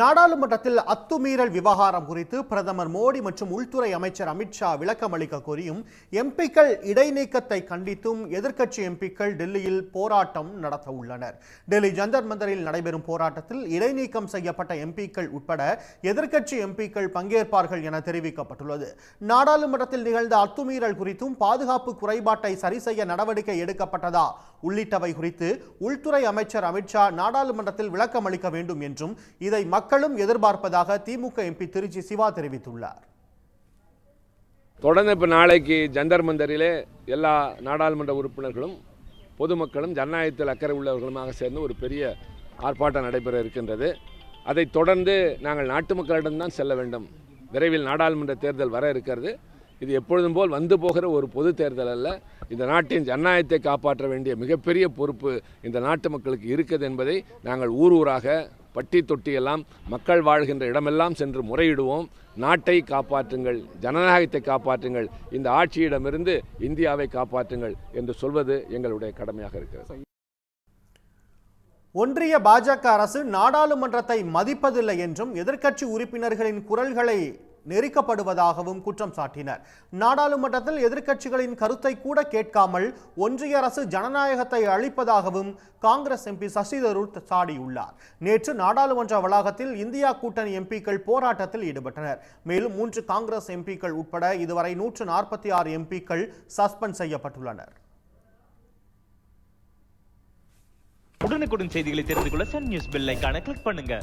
நாடாளுமன்றத்தில் அத்துமீறல் விவகாரம் குறித்து பிரதமர் மோடி மற்றும் உள்துறை அமைச்சர் அமித்ஷா விளக்கம் அளிக்க கோரியும் எம்பிக்கள் இடைநீக்கத்தை கண்டித்தும் எதிர்க்கட்சி எம்பிக்கள் டெல்லியில் போராட்டம் நடத்த உள்ளனர். டெல்லி ஜந்தர் மந்தரில் நடைபெறும் போராட்டத்தில் இடைநீக்கம் செய்யப்பட்ட எம்பிக்கள் உட்பட எதிர்க்கட்சி எம்பிக்கள் பங்கேற்பார்கள் என தெரிவிக்கப்பட்டுள்ளது. நாடாளுமன்றத்தில் நிகழ்ந்த அத்துமீறல் குறித்தும் பாதுகாப்பு குறைபாட்டை சரி செய்ய நடவடிக்கை எடுக்கப்பட்டதா உள்ளிட்டவை குறித்து உள்துறை அமைச்சர் அமித்ஷா நாடாளுமன்றத்தில் விளக்கம் அளிக்க வேண்டும் என்றும் இதை மக்களும் எதிர்பார்ப்பதாக திமுக எம்பி திருச்சி சிவா தெரிவித்துள்ளார். தொடர்ந்து இப்போ நாளைக்கு ஜந்தர் மந்தரிலே எல்லா நாடாளுமன்ற உறுப்பினர்களும் பொதுமக்களும் ஜனநாயகத்தில் அக்கறை உள்ளவர்களுமாக சேர்ந்து ஒரு பெரிய ஆர்ப்பாட்டம் நடைபெற இருக்கின்றது. அதைத் தொடர்ந்து நாங்கள் நாட்டு மக்களிடம்தான் செல்ல வேண்டும். விரைவில் நாடாளுமன்ற தேர்தல் வர இருக்கிறது. இது எப்பொழுதும் போல் வந்து போகிற ஒரு பொது தேர்தல் அல்ல. இந்த நாட்டின் ஜனநாயகத்தை காப்பாற்ற வேண்டிய மிகப்பெரிய பொறுப்பு இந்த நாட்டு மக்களுக்கு இருக்குது என்பதை நாங்கள் ஊர் ஊராக பட்டி தொட்டி எல்லாம் மக்கள் வாழ்கின்ற இடமெல்லாம் சென்று முறையிடுவோம். நாட்டை காப்பாற்றுங்கள் ஜனநாயகத்தை காப்பாற்றுங்கள் இந்த ஆட்சியிடமிருந்து இந்தியாவை காப்பாற்றுங்கள் என்று சொல்வது எங்களுடைய கடமையாக இருக்கிறது. ஒன்றிய பாஜக அரசு நாடாளுமன்றத்தை மதிப்பதில்லை என்றும் எதிர்க்கட்சி உறுப்பினர்களின் குரல்களை நெரிக்கப்படுவதாகவும் குற்றம் சாட்டினர். நாடாளுமன்றத்தில் எதிர்க்கட்சிகளின் கருத்தை கூட கேட்காமல் ஒன்றிய அரசு ஜனநாயகத்தை அளிப்பதாகவும் காங்கிரஸ் எம்பி சசி தரூர் சாடியுள்ளார். நேற்று நாடாளுமன்ற வளாகத்தில் இந்தியா கூட்டணி எம்பிக்கள் போராட்டத்தில் ஈடுபட்டனர். மேலும் மூன்று காங்கிரஸ் எம்பிக்கள் உட்பட இதுவரை நூற்று நாற்பத்தி ஆறு எம்பிக்கள் சஸ்பெண்ட் செய்யப்பட்டுள்ளனர். உடனுக்குடன் செய்திகளை தெரிந்து கொள்ள சன் நியூஸ் பெல் ஐக்கான கிளிக் பண்ணுங்க.